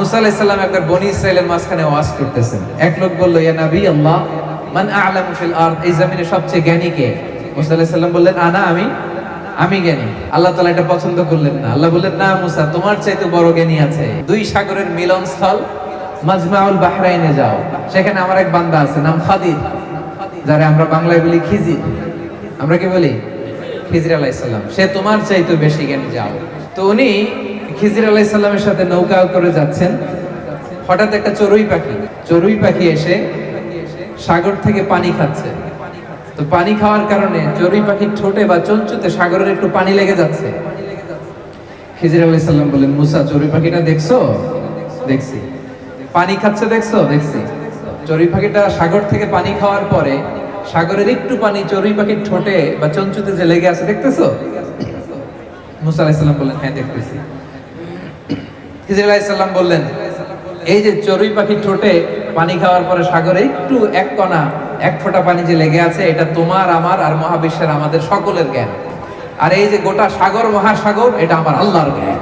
মুসা আলাইসাল্লাম একবার বনি মাঝখানে ওয়াজ করতেছেন। এক লোক ইয়া আল্লাহ, মান ফিল এই জমিনে সবচেয়ে জ্ঞানী কে? মুসা বললেন, আনা, আমি আমি জ্ঞানী। আল্লাহ এটা পছন্দ করলেন না। আল্লাহ বললেন, না মুসা, তোমার চাইতে বড় জ্ঞানী আছে। দুই সাগরের মাজমাউল বাহরাইনে যাও। সেখানে আমার এক বান্দা আছে, নাম খাদির, যারা আমরা বাংলায় বলি খিজির। আমরা কি বলি? খিজির আলাইসাল্লাম সে তোমার চাইতে বেশি জ্ঞানী যাও। তো উনি খিজির আলাইসাল্লামের সাথে নৌকা করে যাচ্ছেন। হঠাৎ একটা চড়ুই পাখি চড়ুই পাখি এসে সাগর থেকে পানি খাচ্ছে। তো পানি খাওয়ার কারণে চড়ুই পাখির ঠোঁটে বা চঞ্চুতে সাগরের একটু পানি লেগে যাচ্ছে। খিজির আলাইসাল্লাম বললেন, মুসা, চড়ুই পাখিটা দেখছ? দেখছি। পানি খাচ্ছে দেখছ? দেখছি। চড়ুই পাখিটা সাগর থেকে পানি খাওয়ার পরে সাগরের একটু পানি চড়ুই পাখির ঠোঁটে বা চঞ্চুতে যে লেগে আছে, দেখতেছো? মুসা আলাইসাল্লাম বললেন হ্যাঁ দেখতেছি। খিজির বললেন, এই যে চড়ুই পাখির ঠোঁটে পানি খাওয়ার পরে সাগরে একটু এক কণা, এক ফোঁটা পানি যে লেগে আছে, এটা তোমার, আমার আর মহাবিশ্বের আমাদের সকলের জ্ঞান। আর এই যে গোটা সাগর, মহাসাগর, এটা আমার আল্লাহর জ্ঞান।